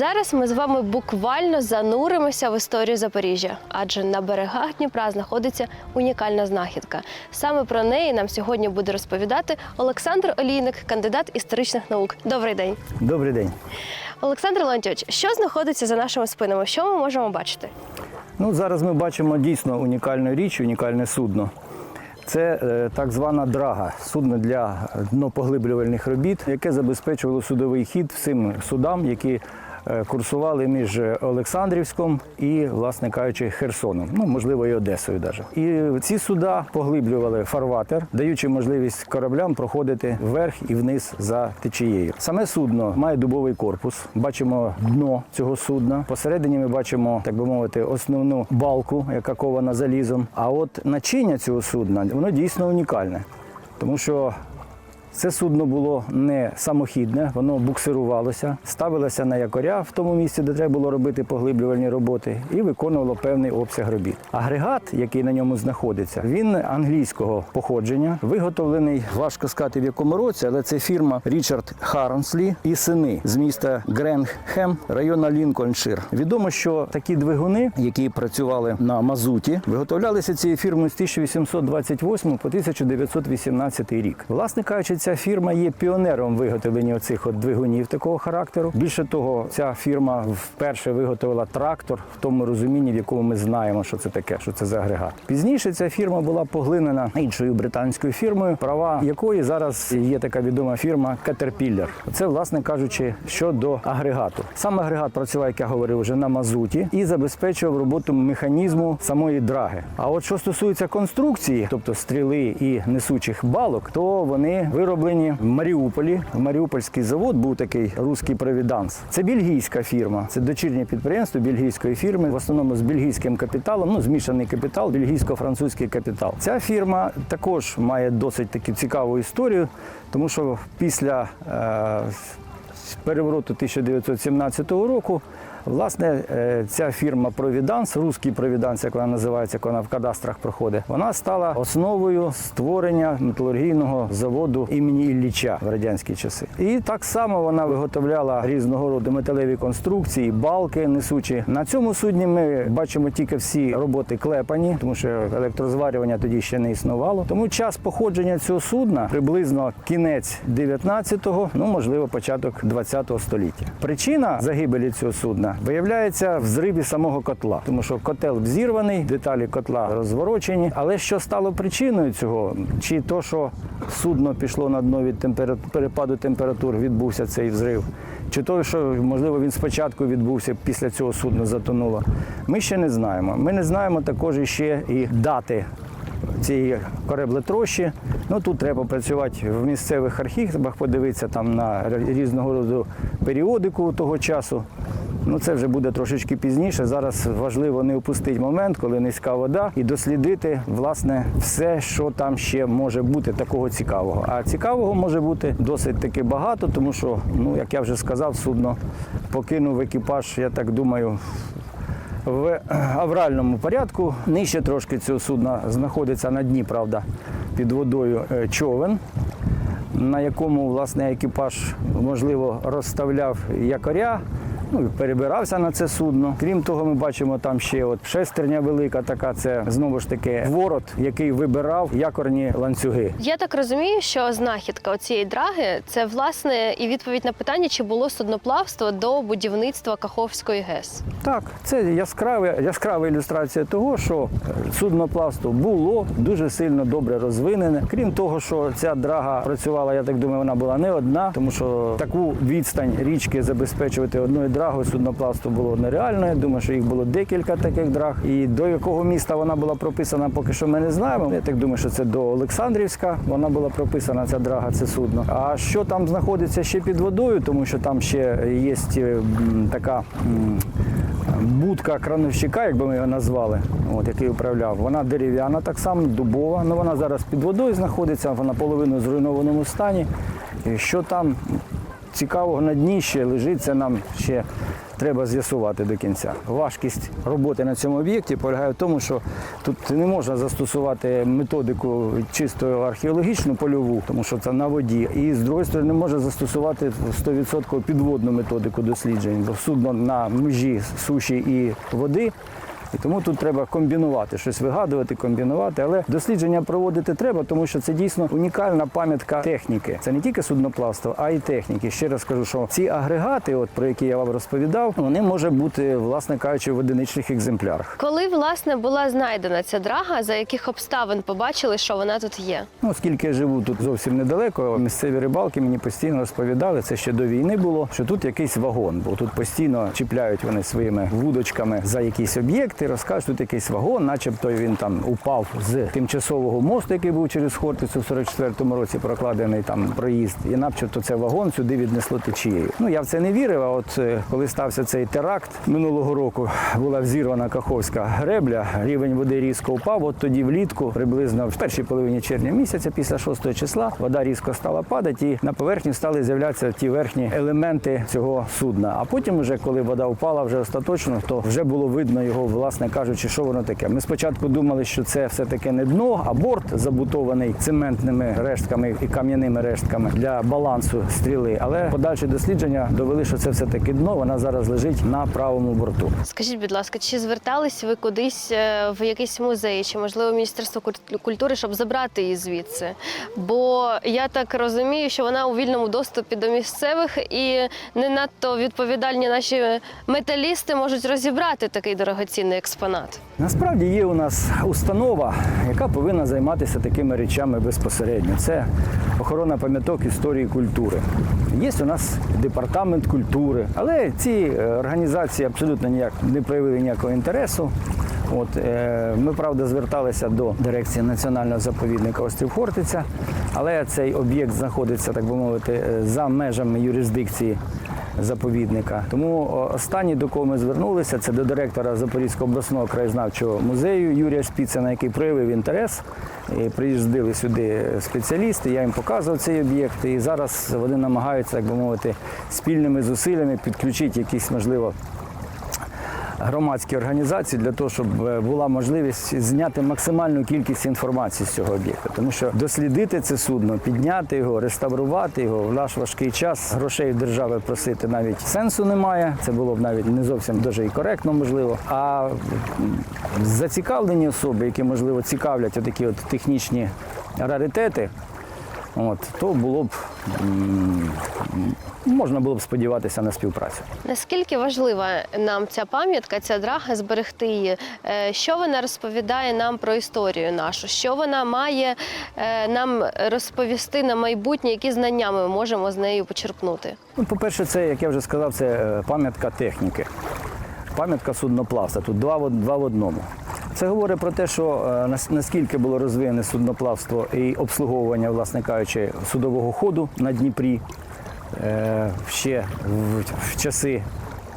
Зараз ми з вами буквально зануримося в історію Запоріжжя, адже на берегах Дніпра знаходиться унікальна знахідка. Саме про неї нам сьогодні буде розповідати Олександр Олійник, кандидат історичних наук. Добрий день, Добрий день. Олександр Леонтьович, Що знаходиться за нашими спинами? Що ми можемо бачити? Ну, зараз ми бачимо дійсно унікальну річ, унікальне судно. Це е, так звана драга, судно для днопоглиблювальних робіт, яке забезпечувало судовий хід всім судам, які курсували між Олександрівськом і, власне кажучи, Херсоном, ну можливо, і Одесою навіть. І ці суда поглиблювали фарватер, даючи можливість кораблям проходити вверх і вниз за течією. Саме судно має дубовий корпус. Бачимо дно цього судна. Посередині ми бачимо, так би мовити, основну балку, яка кована залізом. А от начиння цього судна воно дійсно унікальне, тому що це судно було не самохідне, воно буксирувалося, ставилося на якоря в тому місці, де треба було робити поглиблювальні роботи, і виконувало певний обсяг робіт. Агрегат, який на ньому знаходиться, він англійського походження, виготовлений, важко сказати в якому році, але це фірма Річард Харонслі і сини з міста Гренгхем, району Лінкольншир. Відомо, що такі двигуни, які працювали на мазуті, виготовлялися цією фірмою з 1828 по 1918 рік. Власне кажучи, ця фірма є піонером виготовлення оцих от двигунів такого характеру. Більше того, ця фірма вперше виготовила трактор в тому розумінні, в якому ми знаємо, що це таке, що це за агрегат. Пізніше ця фірма була поглинена іншою британською фірмою, права якої зараз є така відома фірма Caterpillar. Це, власне кажучи, щодо агрегату. Сам агрегат працював, як я говорив, вже на мазуті і забезпечував роботу механізму самої драги. А от що стосується конструкції, тобто стріли і несучих балок, то вони вироблені в Маріуполі. Маріупольський завод був такий руський провіданс. Це бельгійська фірма, це дочірнє підприємство бельгійської фірми, в основному з бельгійським капіталом, ну змішаний капітал, бельгійсько-французький капітал. Ця фірма також має досить таку цікаву історію, тому що після е, перевороту 1917 року. Власне, е, ця фірма Провіданс, русський Провіданс, як вона називається, як вона в кадастрах проходить, вона стала основою створення металургійного заводу імені Ілліча в радянські часи. І так само вона виготовляла різного роду металеві конструкції, балки несучі. На цьому судні ми бачимо тільки всі роботи клепані, тому що електрозварювання тоді ще не існувало. Тому час походження цього судна приблизно кінець 19-го, ну можливо, початок 20-го століття. Причина загибелі цього судна виявляється в зриві самого котла, тому що котел взірваний, деталі котла розворочені. Але що стало причиною цього? Чи то, що судно пішло на дно від темпера- перепаду температур, відбувся цей взрив? Чи то, що можливо він спочатку відбувся, після цього судно затонуло? Ми ще не знаємо. Ми не знаємо також іще і дати цієї кореблетрощі. Ну тут треба працювати в місцевих архівах, подивитися там на різного роду періодику того часу. Ну це вже буде трошечки пізніше. Зараз важливо не упустити момент, коли низька вода, і дослідити власне все, що там ще може бути такого цікавого. А цікавого може бути досить таки багато, тому що, ну як я вже сказав, судно покинув екіпаж, я так думаю, в авральному порядку. Нижче трошки цього судна знаходиться на дні, правда, під водою е, човен, на якому власне екіпаж можливо розставляв якоря. Ну, перебирався на це судно. Крім того, ми бачимо там ще от шестерня велика, така це знову ж таки ворот, який вибирав якорні ланцюги. Я так розумію, що знахідка цієї драги це власне і відповідь на питання, чи було судноплавство до будівництва Каховської ГЕС. Так, це яскраве, яскрава ілюстрація того, що судноплавство було дуже сильно добре розвинене. Крім того, що ця драга працювала, я так думаю, вона була не одна, тому що таку відстань річки забезпечувати одною драгою судноплавство було нереально. Я думаю, що їх було декілька таких драг. І до якого міста вона була прописана, поки що ми не знаємо. Я так думаю, що це до Олександрівська. Вона була прописана ця драга, це судно. А що там знаходиться ще під водою, тому що там ще є така. будка крановщика, як би ми його назвали, от, який управляв. Вона дерев'яна так само, дубова. Ну, вона зараз під водою знаходиться, вона половину в зруйнованому стані. І що там цікавого на дні ще лежить, це нам ще треба з'ясувати до кінця. Важкість роботи на цьому об'єкті полягає в тому, що тут не можна застосувати методику чисто археологічну польову, тому що це на воді. І з другої сторони не можна застосувати 100% підводну методику досліджень, судно на межі суші і води. І тому тут треба комбінувати, щось вигадувати, комбінувати. Але дослідження проводити треба, тому що це дійсно унікальна пам'ятка техніки. Це не тільки судноплавство, а й техніки. Ще раз кажу, що ці агрегати, от про які я вам розповідав, вони можуть бути, власне кажучи, в одиничних екземплярах. Коли власне була знайдена ця драга, за яких обставин побачили, що вона тут є? Ну, оскільки я живу тут зовсім недалеко, місцеві рибалки мені постійно розповідали, це ще до війни було, що тут якийсь вагон, бо тут постійно чіпляють вони своїми вудочками за якісь об'єкти, розкажуть, тут якийсь вагон, начебто він там упав з тимчасового мосту, який був через Хортицю в 44-му році прокладений там проїзд, і начебто це вагон сюди віднесло течією. Ну я в це не вірив. А от е, коли стався цей теракт минулого року, була взірвана Каховська гребля, рівень води різко впав. От тоді влітку, приблизно в першій половині червня місяця, після 6 числа, вода різко стала падати, і на поверхні стали з'являтися ті верхні елементи цього судна. А потім, вже коли вода впала вже остаточно, то вже було видно його, власне кажучи, що воно таке. Ми спочатку думали, що це все таки не дно, а борт забутований цементними рештками і кам'яними рештками для балансу стріли. Але подальші дослідження довели, що це все таки дно. Вона зараз лежить на правому борту. Скажіть, будь ласка, чи звертались ви кудись е, в якийсь музей, чи можливо Міністерство культури, щоб забрати її звідси? Бо я так розумію, що вона у вільному доступі до місцевих і не надто відповідальні наші металісти можуть розібрати такий дорогоцінний експонат. Насправді є у нас установа, яка повинна займатися такими речами безпосередньо. Це охорона пам'яток історії культури. Є у нас департамент культури, але ці е, організації абсолютно ніяк не проявили ніякого інтересу. От, е, ми, правда, зверталися до дирекції національного заповідника Острів Хортиця, але цей об'єкт знаходиться, так би мовити, е, за межами юрисдикції заповідника. Тому останні, до кого ми звернулися, це до директора Запорізького обласного краєзнавчого музею Юрія Шпіцена, який проявив інтерес. І приїздили сюди спеціалісти, я їм показував цей об'єкт. І зараз вони намагаються, як би мовити, спільними зусиллями підключити якісь, можливо, громадські організації для того, щоб е, була можливість зняти максимальну кількість інформації з цього об'єкту. Тому що дослідити це судно, підняти його, реставрувати його в наш важкий час. Грошей держави просити навіть сенсу немає. Це було б навіть не зовсім дуже і коректно, можливо. А зацікавлені особи, які можливо цікавлять отакі от технічні раритети. От, то було б можна було б сподіватися на співпрацю. Наскільки важлива нам ця пам'ятка, ця драга, зберегти її? Е, Що вона розповідає нам про історію нашу? Що вона має е, нам розповісти на майбутнє, які знання ми можемо з нею почерпнути? Ну, по-перше, це, як я вже сказав, це е, пам'ятка техніки, пам'ятка судноплавства. Тут два, два в одному. Це говорить про те, що е, наскільки було розвинене судноплавство і обслуговування, власне кажучи, судового ходу на Дніпрі е, ще в, в часи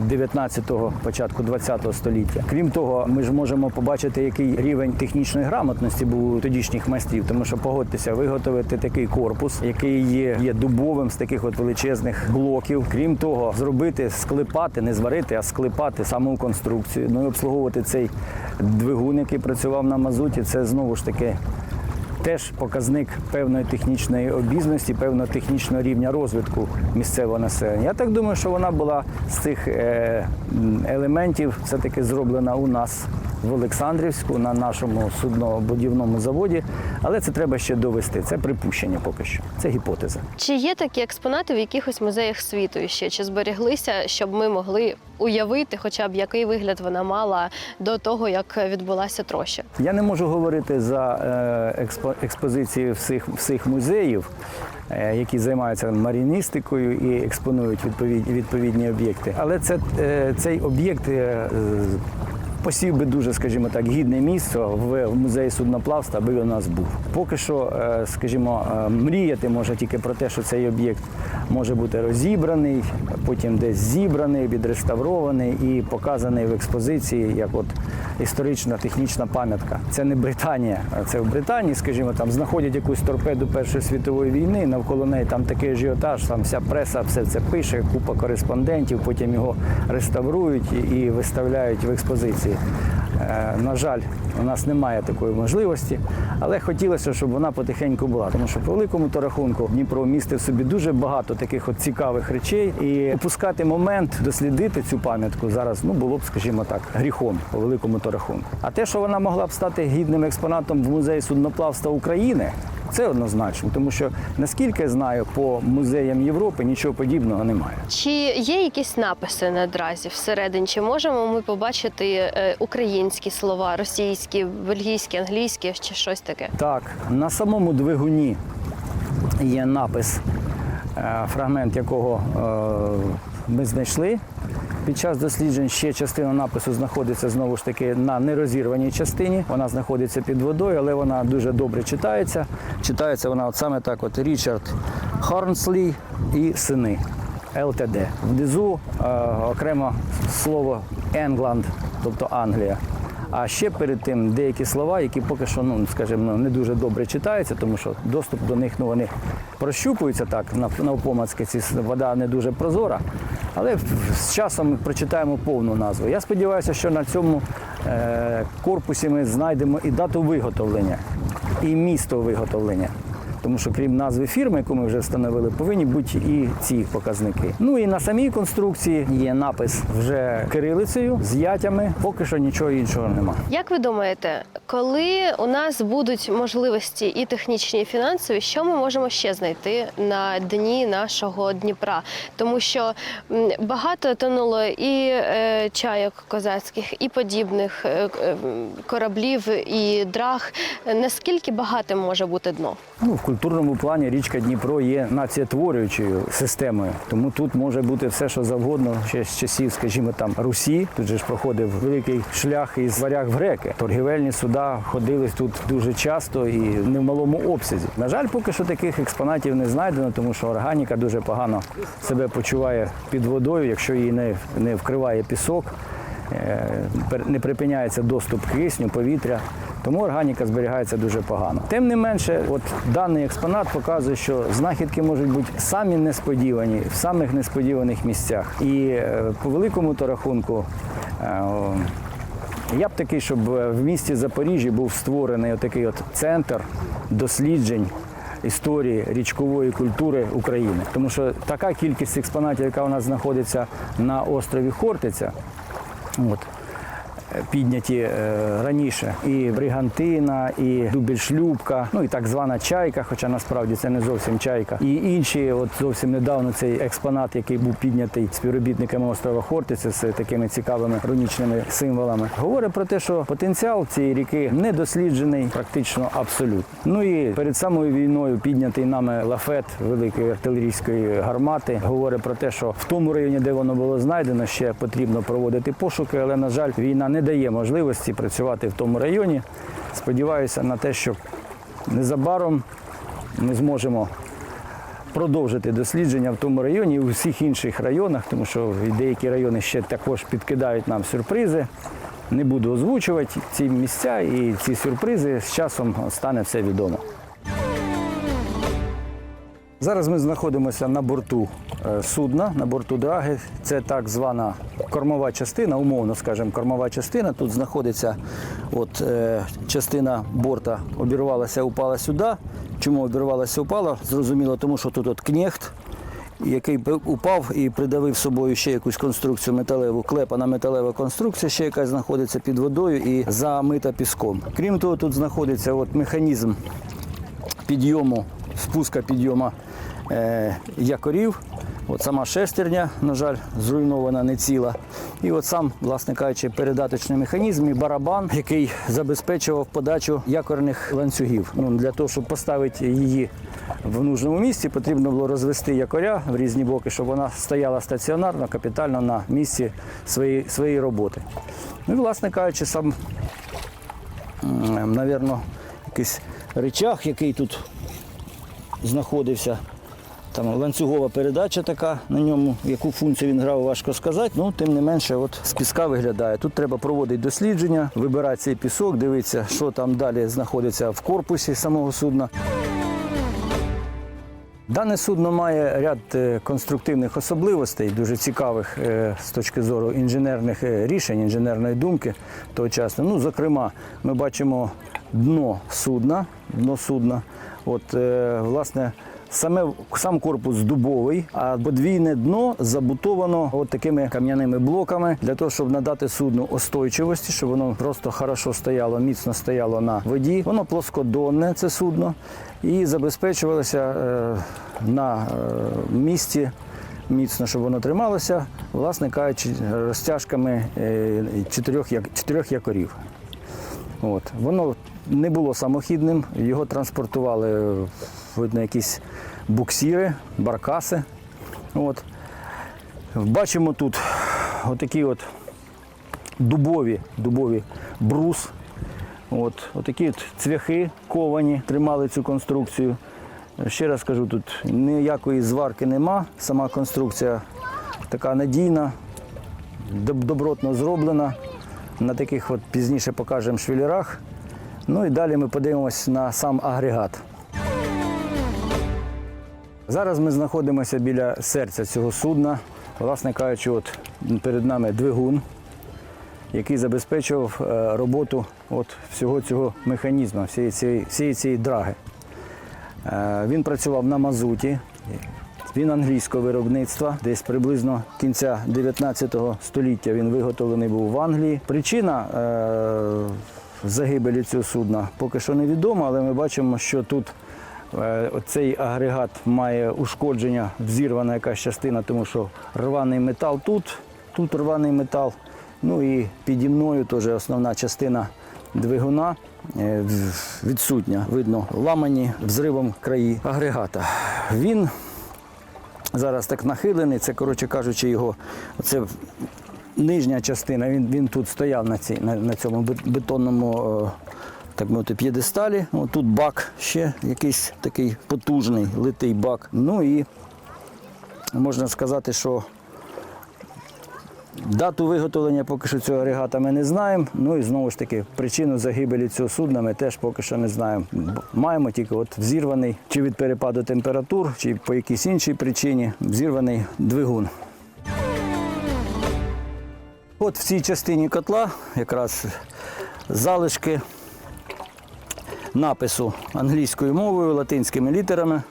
19-го, початку 20-го століття. Крім того, ми ж можемо побачити, який рівень технічної грамотності був у тодішніх майстрів, тому що погодьтеся, виготовити такий корпус, який є, є дубовим з таких от величезних блоків. Крім того, зробити, склепати, не зварити, а склепати саму конструкцію. Ну і обслуговувати цей двигун, який працював на мазуті, це знову ж таки теж показник певної технічної обізності, певного технічного рівня розвитку місцевого населення. Я так думаю, що вона була з цих е, елементів все-таки зроблена у нас в Олександрівську на нашому суднобудівному заводі, але це треба ще довести. Це припущення поки що. Це гіпотеза. Чи є такі експонати в якихось музеях світу ще? Чи зберіглися, щоб ми могли уявити, хоча б який вигляд вона мала до того, як відбулася троща? Я не можу говорити за е, експо- експозиції всіх, всіх музеїв, е, які займаються маріністикою і експонують відповідні, відповідні об'єкти. Але це, е, цей об'єкт посів би дуже, скажімо так, гідне місце в музеї судноплавства, аби він у нас був. Поки що, е, скажімо, е, мріяти може тільки про те, що цей об'єкт може бути розібраний, потім десь зібраний, відреставрований і показаний в експозиції як от історична технічна пам'ятка. Це не Британія, це в Британії, скажімо, там знаходять якусь торпеду Першої світової війни, навколо неї там такий ажіотаж, там вся преса все це пише, купа кореспондентів, потім його реставрують і виставляють в експозиції. Е, На жаль, у нас немає такої можливості, але хотілося, щоб вона потихеньку була. Тому що по великому то рахунку Дніпро містив собі дуже багато таких от цікавих речей. І упускати момент дослідити цю пам'ятку зараз ну було б, скажімо так, гріхом по великому то рахунку. А те, що вона могла б стати гідним експонатом в музеї судноплавства України. Це однозначно, тому що наскільки я знаю, по музеям Європи нічого подібного немає. Чи є якісь написи на дразі всередині? Чи можемо ми побачити е, українські слова, російські, бельгійські, англійські чи щось таке? Так, на самому двигуні є напис, е, фрагмент якого е, ми знайшли. Під час досліджень ще частина напису знаходиться знову ж таки на нерозірваній частині. Вона знаходиться під водою, але вона дуже добре читається. Читається вона от саме так: от Річард Хорнслі і сини. ЛТД. Внизу е, окремо слово Енгланд, тобто Англія. А ще перед тим деякі слова, які поки що, ну скажімо, не дуже добре читаються, тому що доступ до них ну, вони прощупуються так нав- навпомацьки. Ці вода не дуже прозора. Але з часом прочитаємо повну назву. Я сподіваюся, що на цьому е, корпусі ми знайдемо і дату виготовлення, і місто виготовлення. Тому що крім назви фірми, яку ми вже встановили, повинні бути і ці показники. Ну і на самій конструкції є напис вже кирилицею з ятями. Поки що нічого іншого нема. Як ви думаєте, коли у нас будуть можливості і технічні, і фінансові, що ми можемо ще знайти на дні нашого Дніпра? Тому що багато тонуло і е, чайок козацьких, і подібних е, е, кораблів, і драг. Наскільки багатим може бути дно? Ну, в культурному плані річка Дніпро є націєтворюючою системою, тому тут може бути все, що завгодно ще з часів, скажімо, там Русі. Тут же ж проходив великий шлях із варяг в греки. Торгівельні суда ходили тут дуже часто і не в малому обсязі. На жаль, поки що таких експонатів не знайдено, тому що органіка дуже погано себе почуває під водою, якщо її не, не вкриває пісок. Е, не припиняється доступ кисню, повітря, тому органіка зберігається дуже погано. Тим не менше, от даний експонат показує, що знахідки можуть бути самі несподівані в самих несподіваних місцях. І е, по великому то рахунку. е, я б такий, щоб в місті Запоріжжі був створений такий от центр досліджень історії річкової культури України. Тому що така кількість експонатів, яка у нас знаходиться на острові Хортиця, от, підняті е, раніше і бригантина, і дубільшлюбка, ну і так звана чайка, хоча насправді це не зовсім чайка. І інші, от зовсім недавно цей експонат, який був піднятий співробітниками острова Хортиця з такими цікавими рунічними символами, говорить про те, що потенціал цієї ріки не досліджений практично абсолютно. Ну і перед самою війною піднятий нами лафет великої артилерійської гармати говорить про те, що в тому районі, де воно було знайдено, ще потрібно проводити пошуки, але на жаль, війна не дає можливості працювати в тому районі. Сподіваюся на те, що незабаром ми зможемо продовжити дослідження в тому районі і в усіх інших районах, тому що деякі райони ще також підкидають нам сюрпризи. Не буду озвучувати ці місця і ці сюрпризи з часом стане все відомо. Зараз ми знаходимося на борту е, судна, на борту драги. Це так звана кормова частина, умовно скажемо, кормова частина. Тут знаходиться от, е, частина борта обірвалася, упала сюди. Чому обірвалася, упала? Зрозуміло, тому що тут от кнехт, який упав і придавив собою ще якусь конструкцію металеву, клепана металева конструкція, ще якась знаходиться під водою і замита піском. Крім того, тут знаходиться от механізм підйому, спуска підйому якорів. От сама шестерня, на жаль, зруйнована не ціла. І от сам, власне кажучи, передаточний механізм і барабан, який забезпечував подачу якорних ланцюгів. Ну, для того, щоб поставити її в нужному місці, потрібно було розвести якоря в різні боки, щоб вона стояла стаціонарно, капітально на місці своєї, своєї роботи. Ну і, власне кажучи, сам, м, навірно, якийсь речах, який тут знаходився. Там ланцюгова передача така на ньому, яку функцію він грав, важко сказати. Ну, тим не менше, от з піска виглядає. Тут треба проводити дослідження, вибирати цей пісок, дивитися, що там далі знаходиться в корпусі самого судна. Дане судно має ряд е, конструктивних особливостей, дуже цікавих е, з точки зору інженерних е, рішень, інженерної думки тогочасно. Ну, зокрема, ми бачимо дно судна, дно судна. От, власне, саме сам корпус дубовий, а подвійне дно забутовано от такими кам'яними блоками для того, щоб надати судну остойчивості, щоб воно просто хорошо стояло, міцно стояло на воді. Воно плоскодонне, це судно, і забезпечувалося е, на е, місці міцно, щоб воно трималося, власне кажучи, розтяжками е, чотирьох, чотирьох якорів. От. Воно не було самохідним, його транспортували видно, якісь буксіри, баркаси. От. Бачимо тут отакі от дубові, дубові брус. От, отакі от цвяхи ковані тримали цю конструкцію. Ще раз кажу, тут ніякої зварки нема. Сама конструкція така надійна, добротно зроблена. На таких от пізніше покажемо швелерах. Ну і далі ми подивимось на сам агрегат. Зараз ми знаходимося біля серця цього судна. Власне кажучи, от перед нами двигун, який забезпечував е, роботу от всього цього механізму, всієї цієї, всієї цієї драги. Е, Він працював на мазуті. Він англійського виробництва, десь приблизно кінця 19 століття він виготовлений був в Англії. Причина е, загибелі цього судна поки що невідома, але ми бачимо, що тут цей агрегат має ушкодження, взірвана якась частина, тому що рваний метал тут, тут рваний метал. Ну і піді мною теж основна частина двигуна е, відсутня. Видно, ламані взривом краї агрегата. Він зараз так нахилений, це, коротше кажучи, його це нижня частина. Він, він тут стояв на, цій, на, на цьому бетонному е, так мовити, п'єдесталі. Тут бак ще якийсь такий потужний, литий бак. Ну і можна сказати, що Дату виготовлення поки що цього агрегата ми не знаємо. Ну і знову ж таки, причину загибелі цього судна ми теж поки що не знаємо. Маємо тільки от взірваний чи від перепаду температур, чи по якійсь іншій причині взірваний двигун. От в цій частині котла якраз залишки напису англійською мовою, латинськими літерами.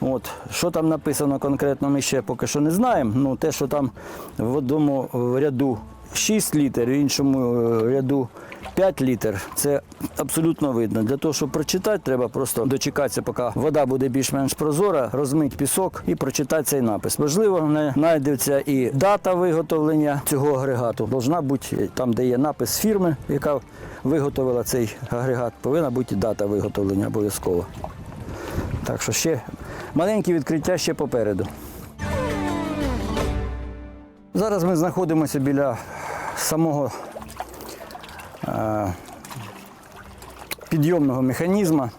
От, що там написано конкретно, ми ще поки що не знаємо. Ну, те, що там в одному ряду 6 літер, в іншому е, ряду 5 літер, це абсолютно видно. Для того, щоб прочитати, треба просто дочекатися, поки вода буде більш-менш прозора, розмити пісок і прочитати цей напис. Можливо, не знайдеться і дата виготовлення цього агрегату. Должна бути там, де є напис фірми, яка виготовила цей агрегат, повинна бути дата виготовлення обов'язково. Так що ще маленькі відкриття ще попереду. Зараз ми знаходимося біля самого підйомного механізму.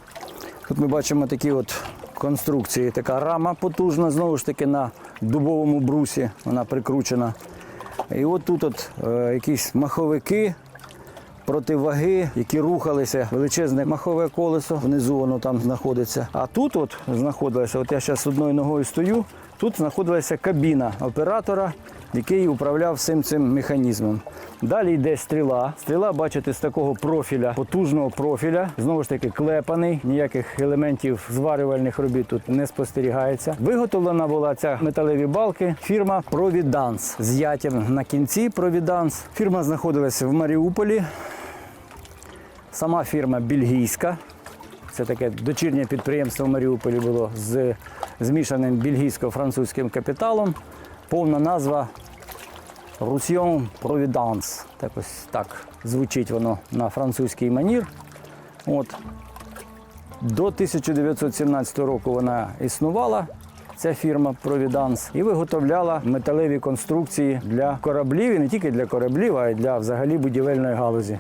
Тут ми бачимо такі от конструкції, така рама потужна, знову ж таки на дубовому брусі, вона прикручена. І от тут от, е, якісь маховики, противаги, які рухалися, величезне махове колесо, внизу воно там знаходиться. А тут от знаходилося, от я зараз одною ногою стою, тут знаходилася кабіна оператора, який управляв всім цим механізмом. Далі йде стріла. Стріла, бачите, з такого профіля, потужного профіля, знову ж таки клепаний, ніяких елементів зварювальних робіт тут не спостерігається. Виготовлена була ця металеві балки фірма Провіданс з ятям на кінці Провіданс. Фірма знаходилася в Маріуполі. Сама фірма бельгійська. Це таке дочірнє підприємство в Маріуполі було з змішаним бельгійсько-французьким капіталом. Повна назва Русьон Провіданс. Так ось так звучить воно на французький манір. От. До 1917 року вона існувала, ця фірма Провіданс, і виготовляла металеві конструкції для кораблів, і не тільки для кораблів, а й для взагалі будівельної галузі.